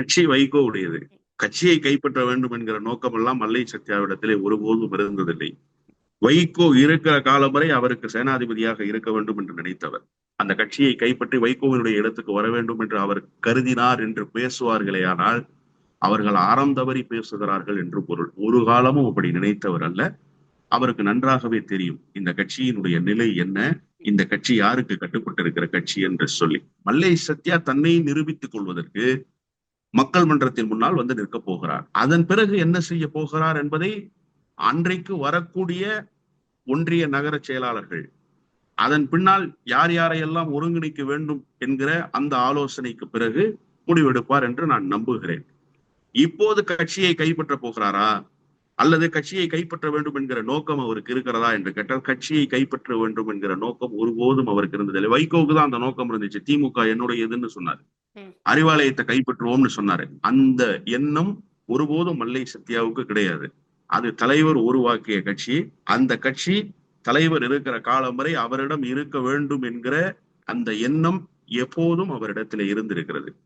கட்சி வைகோ உடையது. கட்சியை கைப்பற்ற வேண்டும் என்கிற நோக்கம் எல்லாம் மல்லை சத்யாவிடத்திலே ஒருபோதும் இருந்ததில்லை. வைகோ இருக்கிற காலம் வரை அவருக்கு சேனாதிபதியாக இருக்க வேண்டும் என்று நினைத்தவர். அந்த கட்சியை கைப்பற்றி வைகோவினுடைய இடத்துக்கு வர வேண்டும் என்று அவர் கருதினார் என்று பேசுவார்களே ஆனால் அவர்கள் அறம் தவறி பேசுகிறார்கள் என்று பொருள். ஒரு காலமும் அப்படி நினைத்தவர் அல்ல. அவருக்கு நன்றாகவே தெரியும் இந்த கட்சியினுடைய நிலை என்ன இந்த கட்சி யாருக்கு கட்டுப்பட்டிருக்கிற கட்சி என்று சொல்லி. மல்லை சத்யா தன்னை நிரூபித்துக் கொள்வதற்கு மக்கள் மன்றத்தின் முன்னால் வந்து நிற்க போகிறார். அதன் பிறகு என்ன செய்ய போகிறார் என்பதை அன்றைக்கு வரக்கூடிய ஒன்றிய நகர செயலாளர்கள் அதன் பின்னால் யார் யாரையெல்லாம் ஒருங்கிணைக்க வேண்டும் என்கிற அந்த ஆலோசனைக்கு பிறகு முடிவெடுப்பார் என்று நான் நம்புகிறேன். இப்போது கட்சியை கைப்பற்ற போகிறாரா? அல்லது கட்சியை கைப்பற்ற வேண்டும் என்கிற நோக்கம் அவருக்கு இருக்கிறதா என்று கேட்டால் கட்சியை கைப்பற்ற வேண்டும் என்கிற நோக்கம் ஒருபோதும் அவருக்கு இருந்ததில்லை. வைகோவுக்கு தான் அந்த நோக்கம் இருந்துச்சு. திமுக என்னுடையதுன்னு சொன்னார். அறிவாலயத்தை கைப்பற்றுவோம்னு சொன்னாரு. அந்த எண்ணம் ஒருபோதும் மல்லை சத்யாவுக்கு கிடையாது. அது தலைவர் உருவாக்கிய கட்சி. அந்த கட்சி தலைவர் இருக்கிற காலம் வரை அவரிடம் இருக்க வேண்டும் என்கிற அந்த எண்ணம் எப்போதும் அவரிடத்தில் இருந்திருக்கிறது.